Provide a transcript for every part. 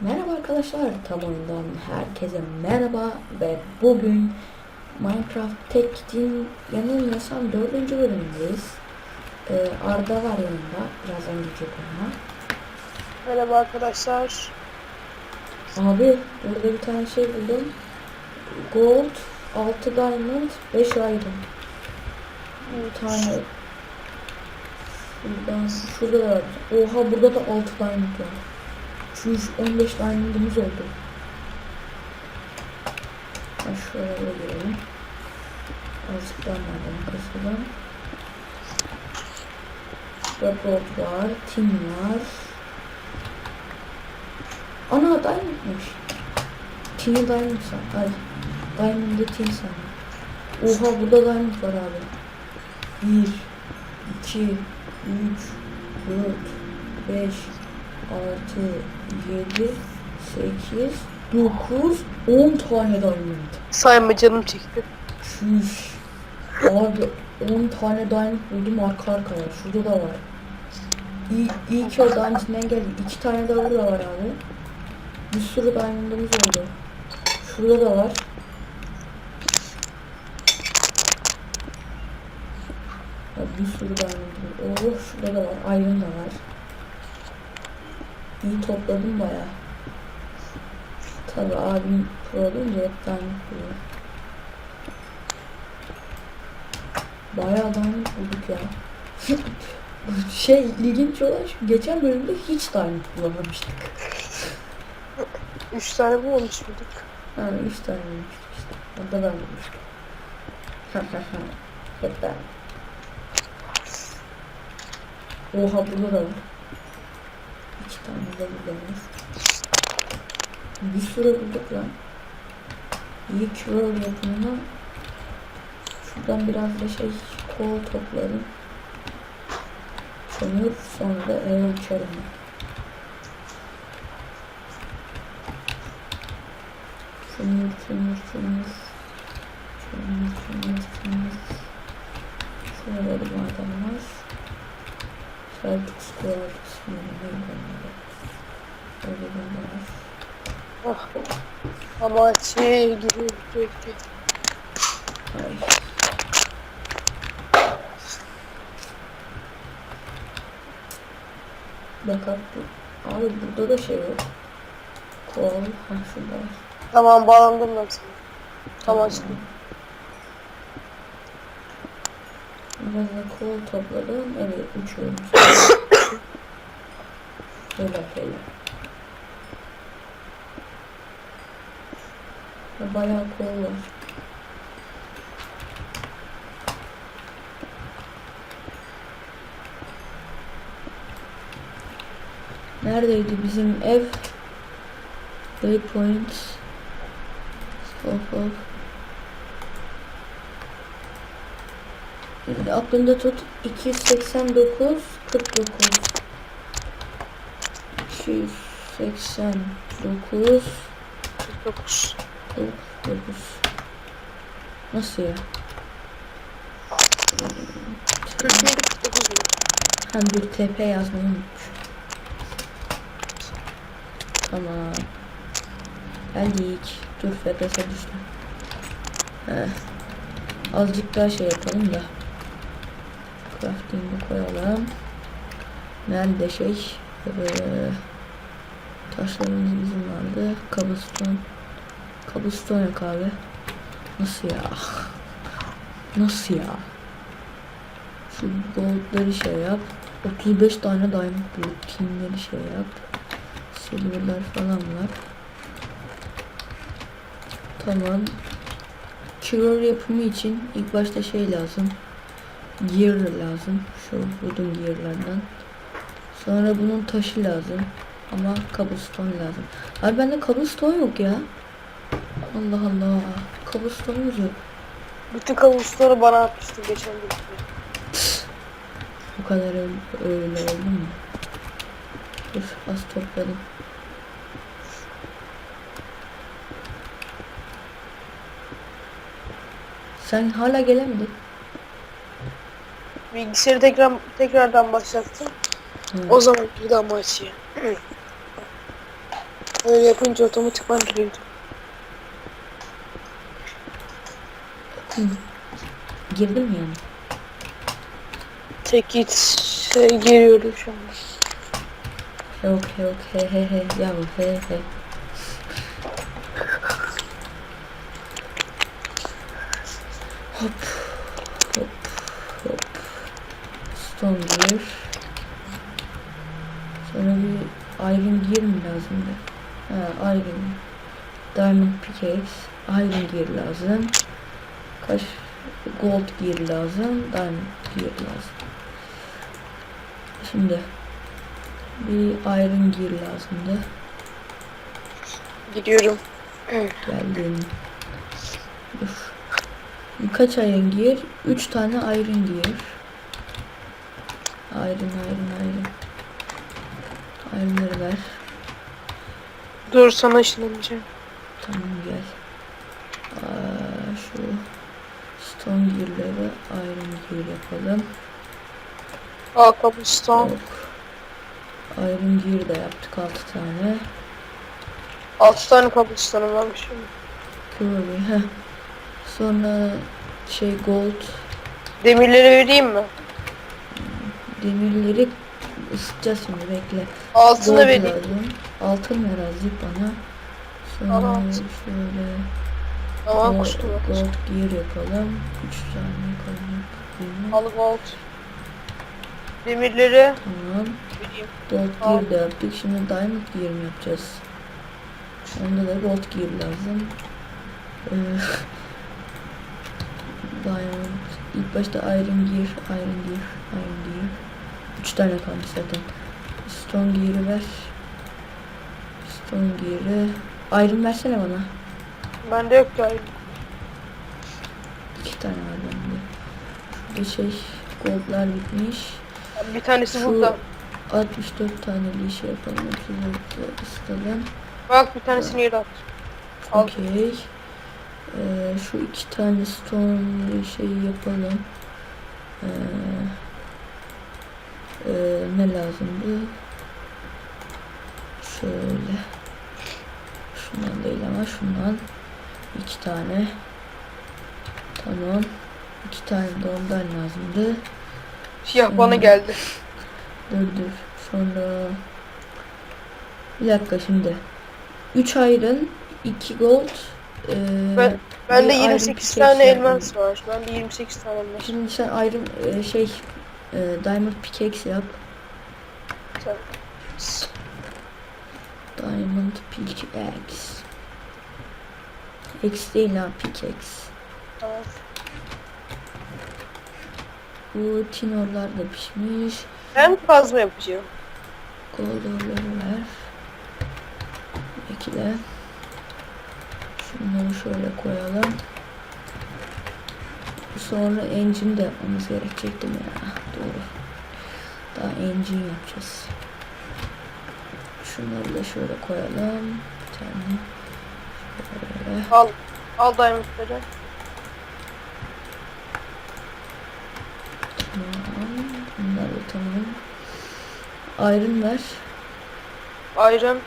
Merhaba arkadaşlar, tabandan herkese merhaba ve bugün Minecraft Tek Kit'in yanılmıyorsam dördüncü bölümündeyiz. Ee, Arda var yanında, birazdan gidecek ona. Merhaba arkadaşlar. Abi, burada bir tane şey buldum. Gold, 6 diamond, 5 iron. Bir tane. Şuradan, şurada da var. Oha burada da 6 diamond var. Şu 15 diamond'ımız oldu. Şöyle girelim. Azıcık daha maden kasalım. Burada gold var, tin var. Ana diamondmış. Tin'i diamond san. Ay. Diamond'ı tin san. Oha burada diamond var abi. 1 2 3 4 5 6 7 8 9 10 tane diamond. Sayma canım çekti. Şuş. Abi 10 tane diamond buldum arka arkaya. Şurada da var. İyi, iyi ki o diamond'den geldi. 2 tane de burada var abi. Bir sürü diamond'ımız oldu. Şurada da var. Bir sürü diamond var. Oh şurada da var. Iron da var. İyi topladım baya. Tabi abim pro olunca hep diamond buluyor. Bayağı diamond bulduk ya. şey ilginç olan şu geçen bölümde hiç diamond bulamamıştık. Üç tane bulmamış mıydık? Ha üç tane bulmuştuk işte. O da ben bulmuştum. Hep ben. Oha burada da var. Tane de buldunuz. Bir sürü bulduk lan. İyi kürol yapımına şuradan biraz da şey kol topladım. Kömür sonra da eve uçarım. Kömür, kömür. Kömür, kömür, kömür. Şurada bir maden var. Selçuk Square kısmında ne var? Öyle bir var. Ah. Ama şey giriyor giriyor giriyor. Ay. Bak abi, bu- abi burada da şey yok. Kol, ha şurada. Tamam bağlandım ben sana. Tamam açtım. Biraz da kol topladım. Evet uçuyorum. Öyle böyle. Bayağı kol. Neredeydi bizim ev? Waypoint. Of of. Aklında tut 289 49 289 49. 49 Nasıl ya? 47 49 mu? Hem dur TP yazmayı unutmuş. Tamam. Geldik. Dur FPS'e düştüm. Heh. Azıcık daha şey yapalım da. Crafting'i koyalım. Nerede şey? Ee, taşlarımız bizim vardı. Cobblestone. Cobblestone yok abi. Nasıl ya? Nasıl ya? Şu goldları şey yap. 35 tane diamond bulut kinleri şey yap. Silver'lar falan var. Tamam. Kürör yapımı için ilk başta şey lazım. Gear lazım. Şu wooden gear'lardan. Sonra bunun taşı lazım. Ama cobblestone lazım. Abi bende cobblestone yok ya. Allah Allah. Cobblestone'umuz yok. Bütün kavuşları bana atmıştı geçen gün. Bu kadar öyle, öyle oldu mu? Dur az topladım. Sen hala gelemedin. Bilgisayarı tekrar tekrardan başlattım. Hı. O zaman bir daha maçı. Öyle yapınca otomatikman giriyordu. Girdim mi yani? Tek git şey giriyorum şu anda. Yok yok he he ya he he. Hop hop hop. Stone gear. Sonra bir iron gear mi lazımdı? Ha iron. Diamond pickaxe. Iron gear lazım. Gold gear lazım. Diamond gear lazım. Şimdi bir iron gear lazımdı. Gidiyorum. Geldim. Dur. Kaç iron gear? 3 tane iron gear. Iron, iron, iron. Iron'ları ver. Dur sana ışınlanacağım. Tamam gel. Aa, şu iron gear yapalım. Aa. Yok. Iron gear da yaptık 6 tane. 6 tane cobblestone'um varmış. Curry, heh. Sonra şey gold Demirleri vereyim mi? demirleri ısıtacağız şimdi bekle. Altını vereyim. Altın ver azıcık bana. Sonra al. şöyle Ama gold, kustum. gold gear yapalım. 3 tane kalın. Al gold. Demirleri Tamam. Gold Al. gear da yaptık. Şimdi diamond gear mi yapacağız? Onda da gold gear lazım. Ee, diamond. İlk başta iron gear, iron gear, iron gear. 3 tane kalmış zaten. Stone gear'ı ver. Stone gear'ı. Iron versene bana. Bende yok ayrı. İki tane var bende. Şurada şey goldlar bitmiş. Bir tanesi Şu burada. 64 tane bir şey yapalım. 34 ısıtalım. Bak bir tanesini yere at. Okey. Ee, şu iki tane stone şeyi yapalım. Ee, e, ne lazımdı? Şöyle. Şundan değil ama şundan. İki tane. Tamam. İki tane de ondan lazımdı. Siyah bana Hmm. geldi. Dur dur. Sonra bir dakika şimdi. 3 iron, 2 gold. Ee, Ben- bir iron 28 pickaxe tane elmas var. Bende 28 tane elmas. Şimdi sen iron e, şey e, diamond pickaxe yap. Sen- Diamond pickaxe. X değil ha pickaxe. Tamam. Bu tinorlar da pişmiş. Ben kazma yapacağım. Goldorları ver. Bekle. Şunları şöyle koyalım. Sonra engine de yapmamız gerekecek değil mi ya? Doğru. Daha engine yapacağız. Şunları da şöyle koyalım. Bir tane. Şöyle. Al. Al diamondları. Bunlar da tamam. Iron ver. Iron.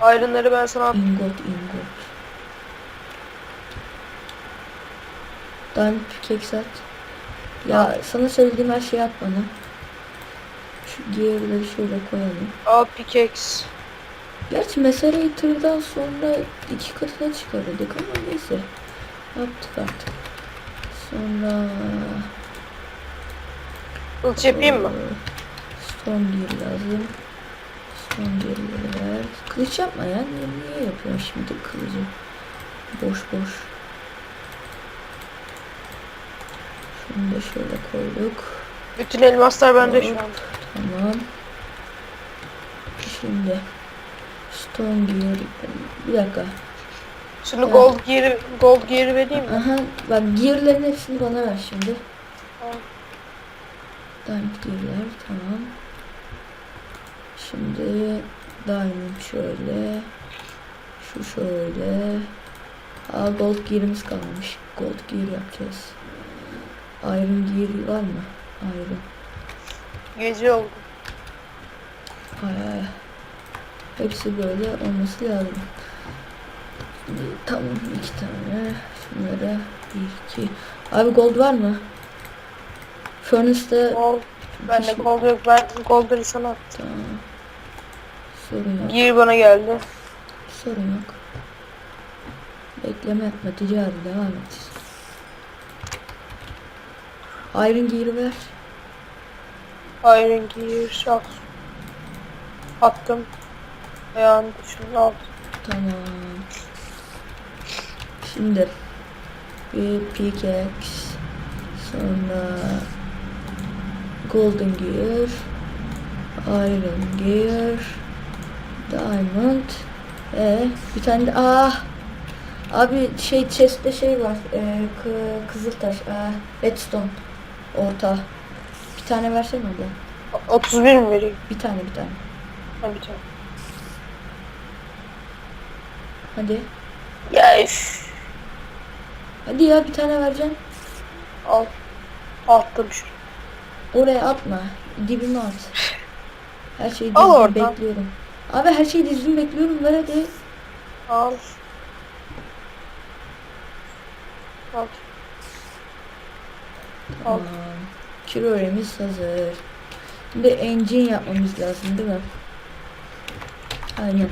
Iron'ları ben sana at. Ingot, ingot. Diamond pickaxe at. Ya sana söylediğim her şeyi at bana. Şu gear'ları şöyle koyalım. Al pickaxe. Gerçi Macerator'dan sonra iki katına çıkarırdık ama neyse. Yaptık artık. Sonra... Kılıç yapayım mı? Stone gear lazım. Stone gear'ları ver. Kılıç yapma ya. Niye, niye yapıyorsun şimdi kılıcı? Boş boş. Şunu da şöyle koyduk. Bütün elmaslar bende şu an. Tamam. Şimdi Stone gear bir dakika. Şunu Evet. gold gear gold gear vereyim mi? Aha bak gear'ların hepsini bana ver şimdi. Tamam. Diamond gear'lar tamam. Şimdi diamond şöyle. Şu şöyle. Aa gold gear'imiz kalmamış. Gold gear yapacağız. Iron gear var mı? Iron. Gece oldu. Ay ay. Hepsi böyle olması lazım. Şimdi Tamam iki tane. Şunlara bir iki. Abi gold var mı? Furnace'da Gold. Bende gold yok. Ben gold'ları sana attım. Tamam. Sorun yok. Gear bana geldi. Sorun yok. Bekleme yapma. Ticari devam et. Iron Gear'ı ver. Iron Gear al. Attım. Ayağını şunu al. Tamam. Şimdi bir pickaxe sonra golden gear iron gear diamond e bir tane de ah abi şey chest'te şey var e, kı- kızıltaş e, redstone orta bir tane versene abla 31 mi vereyim? bir tane bir tane Ha bir tane. Hadi Ya üf. hadi ya bir tane vereceksin Al. Attım şu. Oraya atma. Dibime at. Her şeyi Al oradan. bekliyorum. Abi her şeyi düzgün bekliyorum. Ver hadi. Al. Al. Al. Tamam. Küröremiz hazır. Şimdi engine yapmamız lazım değil mi? Aynen.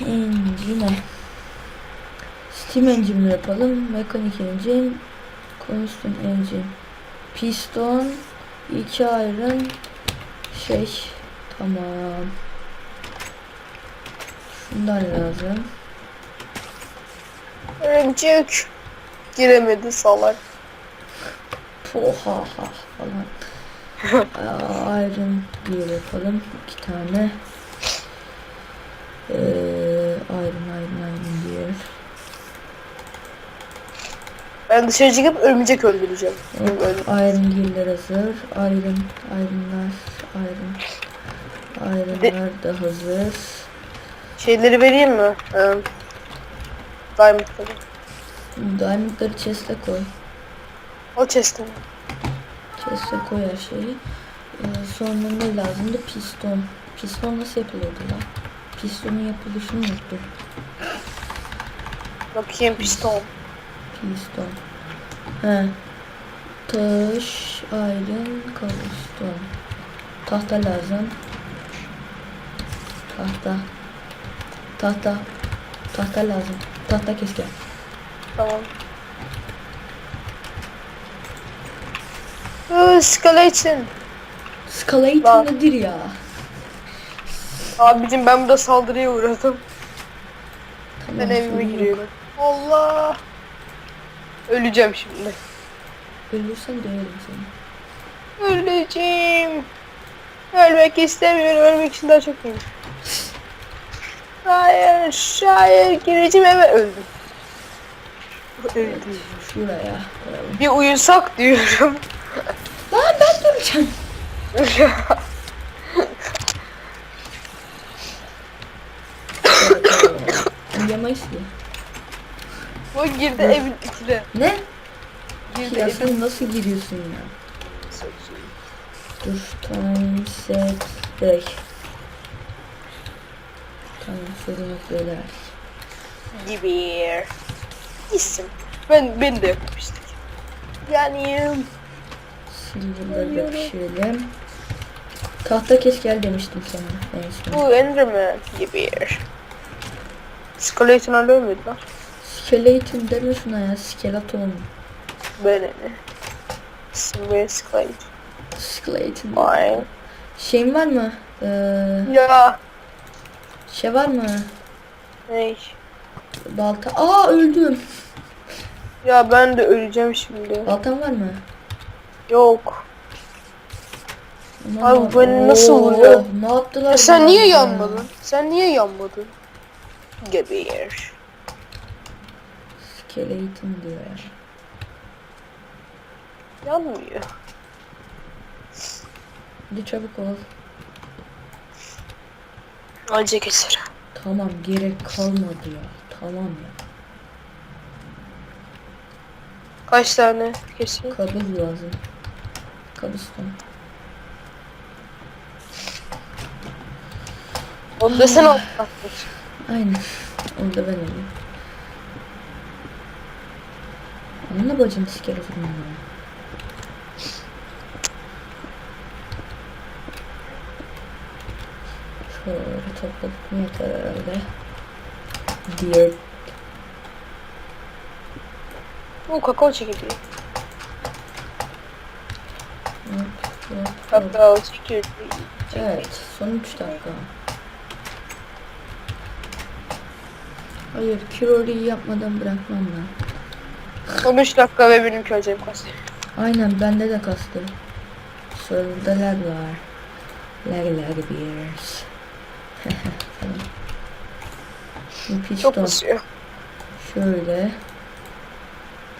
Engine. Steam engine yapalım. Mekanik engine. Constant engine. Piston. iki iron. Şey. Tamam. Şundan lazım. Örümcek. Giremedi salak. Poha ha falan. Iron gear yapalım. iki tane. Ee, iron iron iron gear. Ben dışarı çıkıp örümcek öldüreceğim. Böyle. Iron gear'ler hazır. Iron ironlar iron ironlar da hazır. Şeyleri vereyim mi? Ee, Diamond'ları. Diamondları chest'e koy. O chest'e. Chest'e koy her şeyi. Ee, sonra ne lazımdı? Piston. Piston nasıl yapılıyordu lan? Pistonun yapılışını unuttum. Bakayım piston. Piston. He. Taş, iron, cobblestone. Tahta lazım. Tahta. Tahta. Tahta lazım. Tahta kes gel. Tamam. Skeleton. Skeleton Bak. nedir ya? Abicim ben burada saldırıya uğradım. Tamam, Ben evime giriyorum. Allah. Öleceğim şimdi. Ölürsen döverim seni. Öleceğim. Ölmek istemiyorum. Ölmek için daha çok iyiyim. Hayır. Hayır. Gireceğim eve öldüm. Öldüm. Şuraya. Bir uyusak diyorum. Lan ben duracağım. Uyuyamayız ki. Bu girdi evin içine. Ne? Girdi Ya evin sen nasıl giriyorsun ya? içine. Dur time set break. Tamam sorun yok böyle. gibi. İsim. Ben ben de yapmıştım. Yani Silver'ları da pişirelim. Tahta kes gel demiştim sana en son. bu Enderman gibi. Skeleton alıyor muydu lan? Skeleton deme şuna ya skeleton. Böyle ne? Silver Skeleton. Skeleton. Ay. Şeyin var mı? Ee, Ya. şey var mı? Ney? Balta. Aa öldüm. Ya ben de öleceğim şimdi. Baltan var mı? Yok. Aman Abi beni Allah'ım. nasıl vuruyor? Ne yaptılar? Ya sen niye ya? yanmadın? Sen niye yanmadın? Geber. Skeleton diyor ya. Yanmıyor. Hadi çabuk ol. Anca keser. Tamam gerek kalmadı ya. Tamam ya. Kaç tane keseyim? Kabız lazım. Kabuston. Onu desene. Aynen. Onu da ben alayım. Onunla bacını siker o zaman ya. Şöyle topladık mı yeter herhalde. Dear. Bu kakao çekirdeği. Kakao çekirdeği. Evet, son 3 dakika. Hayır, kiroriyi yapmadan bırakmam ben. Son 3 dakika ve benim köyceğim kastı. Aynen, bende de kastı. Serverda lag var. Lag lag beers. tamam. Şimdi Çok piston basıyor. şöyle.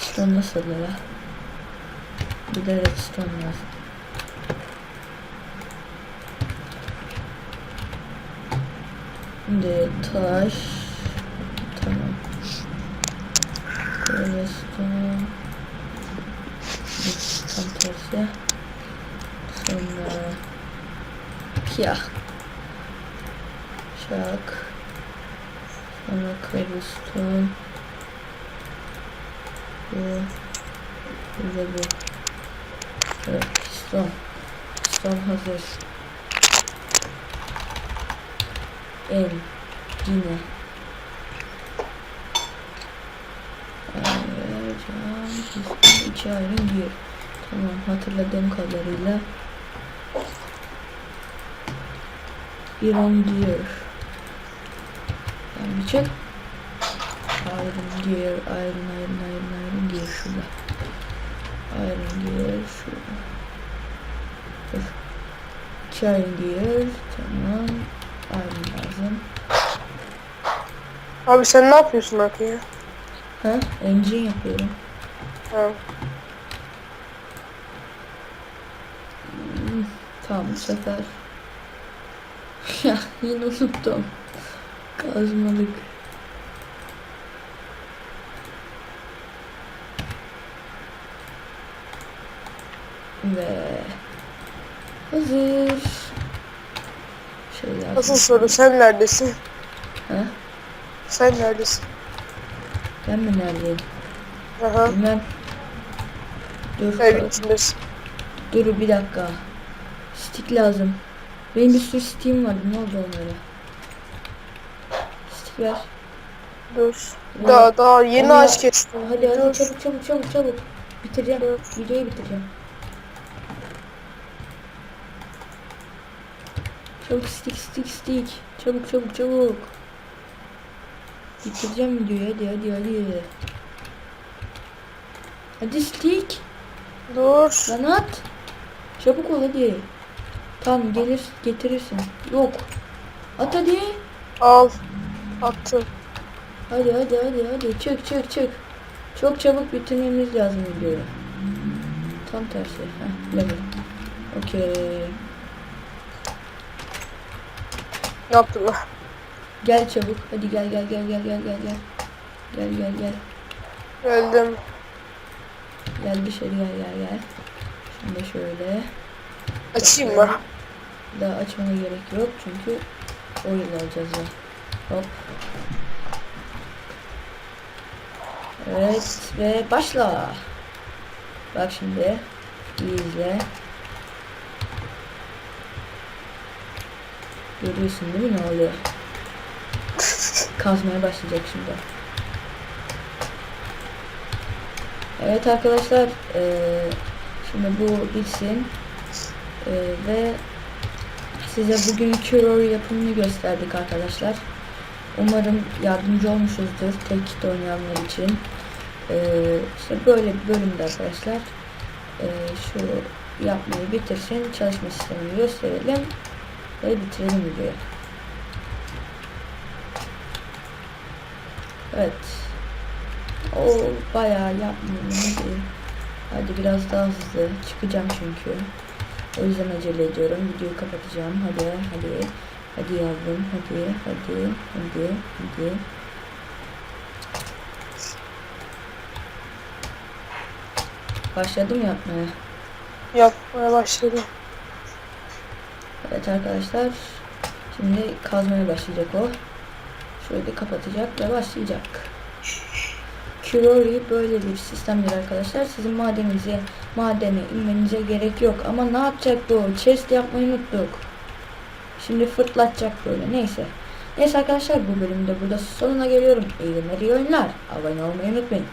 Piston nasıl ya? Bir de redstone lazım. Şimdi taş. Tamam. Redstone. Tam tersi. Sonra piyah. Şak. Sonra cobblestone. Bu. Bir de bu. Evet, piston. Piston hazır. El. Yine. Evet, içi ayrı bir. Tamam, hatırladığım kadarıyla. Bir on diyor. Yani bir çek. Iron gear, iron, iron, iron, iron gear şurada. Iron gear şurada. Dur. İki iron gear, tamam. Iron lazım. Abi sen ne yapıyorsun Akın ya? Ha, engine yapıyorum. Ha. Hmm, tamam bu sefer. ya yine unuttum. Kazmalık. Ve hazır. Şey lazım. Asıl soru sen neredesin? Ha? Sen neredesin? Ben mi neredeyim? Aha. Bilmem. Dur. İçindesin. Dur bir dakika. Stick lazım. Benim bir sürü stick'im vardı. Ne oldu onlara? Stick ver. Dur. Ya, Daha daha yeni ağaç kestim. Hadi hadi Dur. çabuk çabuk çabuk çabuk. Bitireceğim. Dur. Videoyu bitireceğim. Çabuk stick stick stick. Çabuk çabuk çabuk. Bitireceğim videoyu hadi hadi hadi. Hadi stick. Dur. Lan at. Çabuk ol hadi. Tamam gelir getirirsin. Yok. At hadi. Al. Attım. Hadi hadi hadi hadi. Çık çık çık. Çok çabuk bitirmemiz lazım videoyu. Tam tersi. Heh, level. Okey. Yaptım. Gel çabuk. Hadi gel gel gel gel gel gel gel. Gel gel gel. Öldüm. Gel dışarı gel gel gel. Şimdi şöyle. Açayım mı? Daha açmana gerek yok çünkü oyun alacağız ya. Hop. Evet ve başla. Bak şimdi. İyi izle. Görüyorsun değil mi ne oluyor? Kazmaya başlayacak şimdi. Evet arkadaşlar. eee, şimdi bu bitsin. Eee, ve Size bugün Curor yapımını gösterdik arkadaşlar. Umarım yardımcı olmuşuzdur tek kit oynayanlar için. Ee, işte böyle bir bölümde arkadaşlar. Ee, şu yapmayı bitirsin. Çalışma sistemini gösterelim. Ve bitirelim videoyu. Evet. O bayağı yapmıyorum. Hadi. Hadi biraz daha hızlı. Çıkacağım çünkü. O yüzden acele ediyorum. Videoyu kapatacağım. Hadi hadi. Hadi yavrum. Hadi hadi hadi hadi. Başladım yapmaya. Yapmaya başladım. Evet arkadaşlar. Şimdi kazmaya başlayacak o. Şöyle kapatacak ve başlayacak. Curry böyle bir sistemdir arkadaşlar. Sizin madeninize, madene inmenize gerek yok. Ama ne yapacak bu? Chest yapmayı unuttuk. Şimdi fırlatacak böyle. Neyse. Neyse arkadaşlar bu bölümde burada sonuna geliyorum. İyi günler, iyi oyunlar. Abone olmayı unutmayın.